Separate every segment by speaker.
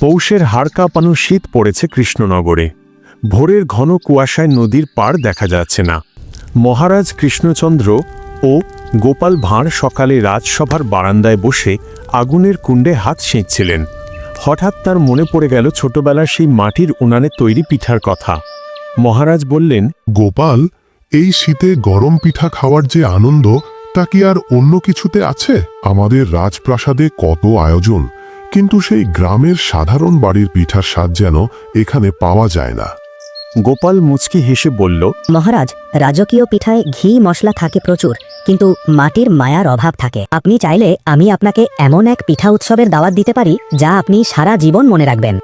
Speaker 1: পৌষের হাড় কাঁপানো শীত পড়েছে কৃষ্ণনগরে। ভোরের ঘন কুয়াশায় নদীর পাড় দেখা যাচ্ছে না। মহারাজ কৃষ্ণচন্দ্র ও গোপাল ভাঁড় সকালে রাজসভার বারান্দায় বসে আগুনের কুণ্ডে হাত সেঁকছিলেন হঠাৎ তার মনে পড়ে গেল ছোটবেলার সেই মাটির উনানে তৈরি পিঠার কথা। মহারাজ বললেন,
Speaker 2: গোপাল, এই শীতে গরম পিঠা খাওয়ার যে আনন্দ, তা কি আর অন্য কিছুতে আছে? আমাদের রাজপ্রাসাদে কত আয়োজন। কিন্তু সেই গ্রামের সাধারণ বাড়ির পিঠার স্বাদ যেন এখানে পাওয়া যায় না।
Speaker 1: গোপাল মুচকি হেসে বলল
Speaker 3: মহারাজ রাজকীয় পিঠায় ঘি মশলা থাকে প্রচুর কিন্তু মাটির মায়ার অভাব থাকে। আপনি চাইলে আমি আপনাকে এমন এক পিঠা উৎসবের দাওয়াত দিতে পারি যা আপনি সারা জীবন মনে রাখবেন।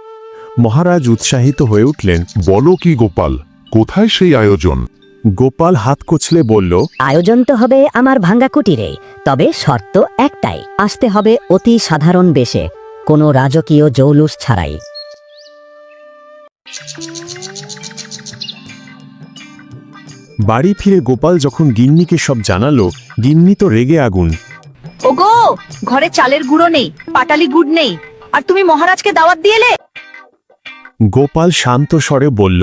Speaker 1: মহারাজ উৎসাহিত হয়ে উঠলেন
Speaker 2: বলো কি গোপাল কোথায় সেই আয়োজন?
Speaker 1: গোপাল হাত কচলে বলল
Speaker 3: আয়োজন তো হবে আমার ভাঙ্গা কুটিরে তবে শর্ত একটাই আসতে হবে অতি সাধারণ বেশে। কোনো রাজকীয় জৌলুস ছাড়াই।
Speaker 1: বাড়ি ফিরে গোপাল যখন গিন্নিকে সব জানালো গিন্নি তো রেগে আগুন।
Speaker 4: ওগো ঘরে চালের গুঁড়ো নেই পাটালি গুড় নেই আর তুমি মহারাজকে দাওয়াত দিয়েলে
Speaker 1: গোপাল শান্ত স্বরে বলল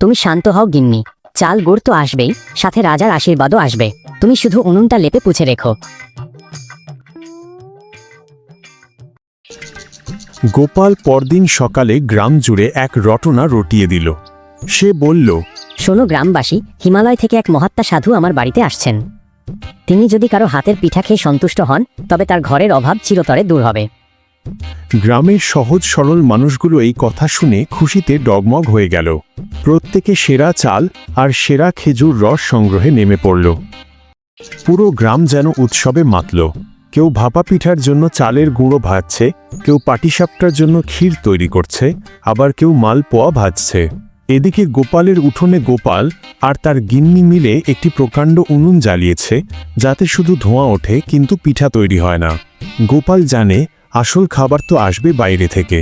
Speaker 3: তুমি শান্ত হও গিন্নি চাল গুড় তো আসবেই সাথে রাজার আশীর্বাদও আসবে। তুমি শুধু উনুনটা লেপে পুছে রেখো।
Speaker 1: গোপাল পরদিন সকালে গ্রাম জুড়ে এক রটনা রটিয়ে দিল। সে বলল
Speaker 3: শোনো গ্রামবাসী হিমালয় থেকে এক মহাত্মা সাধু আমার বাড়িতে আসছেন। তিনি যদি কারও হাতের পিঠা খেয়ে সন্তুষ্ট হন তবে তার ঘরের অভাব চিরতরে দূর হবে।
Speaker 1: গ্রামের সহজ সরল মানুষগুলো এই কথা শুনে খুশিতে ডগমগ হয়ে গেল। প্রত্যেকে সেরা চাল আর সেরা খেজুর রস সংগ্রহে নেমে পড়ল। পুরো গ্রাম যেন উৎসবে মাতল। কেউ ভাপা পিঠার জন্য চালের গুঁড়ো ভাজছে, কেউ পাটিসাপটার জন্য ক্ষীর তৈরি করছে, আবার কেউ মালপোয়া ভাজছে। এদিকে গোপালের উঠোনে গোপাল আর তার গিন্নি মিলে একটি প্রকাণ্ড উনুন জ্বালিয়েছে, যাতে শুধু ধোঁয়া ওঠে কিন্তু পিঠা তৈরি হয় না। গোপাল জানে আসল খাবার তো আসবে বাইরে থেকে।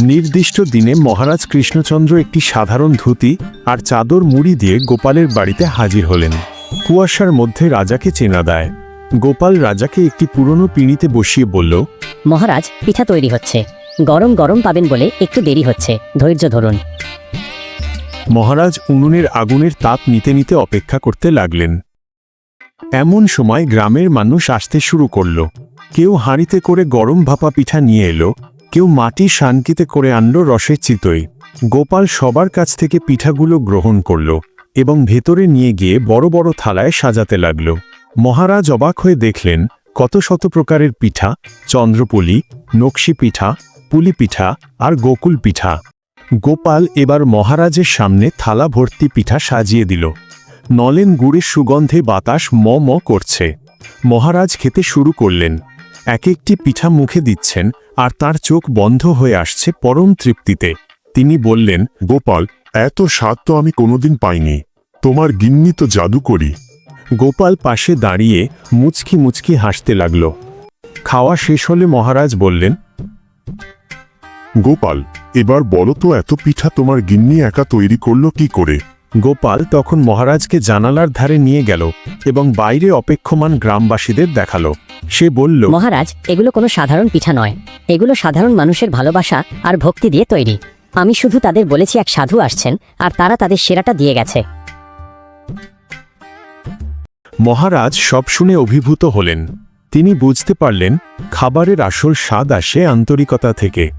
Speaker 1: নির্দিষ্ট দিনে মহারাজ কৃষ্ণচন্দ্র একটি সাধারণ ধুতি আর চাদর মুড়ি দিয়ে গোপালের বাড়িতে হাজির হলেন। কুয়াশার মধ্যে রাজাকে চেনা দেয়। গোপাল রাজাকে একটি পুরনো পিঁড়িতে বসিয়ে বলল
Speaker 3: মহারাজ পিঠা তৈরি হচ্ছে। গরম গরম পাবেন বলে একটু দেরি হচ্ছে। ধৈর্য ধরুন।
Speaker 1: মহারাজ উনুনের আগুনের তাপ নিতে নিতে অপেক্ষা করতে লাগলেন। এমন সময় গ্রামের মানুষ আসতে শুরু করল। কেউ হাঁড়িতে করে গরম ভাপা পিঠা নিয়ে এলো কেউ মাটি শানকিতে করে আনলো রসের চিতই। গোপাল সবার কাছ থেকে পিঠাগুলো গ্রহণ করল এবং ভেতরে নিয়ে গিয়ে বড় বড় থালায় সাজাতে লাগল। মহারাজ অবাক হয়ে দেখলেন, কত শত প্রকারের পিঠা, চন্দ্রপুলি, নকশি পিঠা, পুলি পিঠা আর গোকুল পিঠা। গোপাল এবার মহারাজের সামনে থালা ভর্তি পিঠা সাজিয়ে দিল। নলেন গুড়ের সুগন্ধে বাতাস ম ম করছে। মহারাজ খেতে শুরু করলেন। এক একটি পিঠা মুখে দিচ্ছেন আর তার চোখ বন্ধ হয়ে আসছে পরম তৃপ্তিতে। তিনি বললেন,
Speaker 2: গোপাল, এত স্বাদ তো আমি কোনোদিন পাইনি। তোমার গিন্নি তো জাদু করি
Speaker 1: গোপাল পাশে দাঁড়িয়ে মুচকি মুচকি হাসতে লাগল। খাওয়া শেষ হলে মহারাজ বললেন
Speaker 2: গোপাল এবার বলো তো এত পিঠা তোমার গিন্নি একা তৈরি করল কি করে?
Speaker 1: গোপাল তখন মহারাজকে জানালার ধারে নিয়ে গেল এবং বাইরে অপেক্ষমান গ্রামবাসীদের দেখাল। সে বলল
Speaker 3: মহারাজ এগুলো কোনো সাধারণ পিঠা নয়। এগুলো সাধারণ মানুষের ভালোবাসা আর ভক্তি দিয়ে তৈরি। আমি শুধু তাদের বলেছি এক সাধু আসছেন আর তারা তাদের সেরাটা দিয়ে গেছে।
Speaker 1: মহারাজ সব শুনে অভিভূত হলেন। তিনি বুঝতে পারলেন খাবারের আসল স্বাদ আসে আন্তরিকতা থেকে।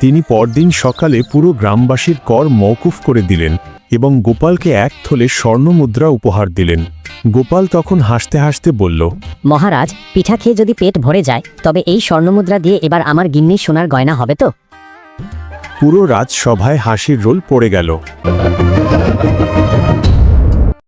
Speaker 1: তিনি পরদিন সকালে পুরো গ্রামবাসীর কর মওকুফ করে দিলেন এবং গোপালকে এক থলে স্বর্ণমুদ্রা উপহার দিলেন। গোপাল তখন হাসতে হাসতে বলল
Speaker 3: মহারাজ পিঠা খেয়ে যদি পেট ভরে যায় তবে এই স্বর্ণমুদ্রা দিয়ে এবার আমার গিন্নি সোনার গয়না হবে তো?
Speaker 1: পুরো রাজসভায় হাসির রোল পড়ে গেল।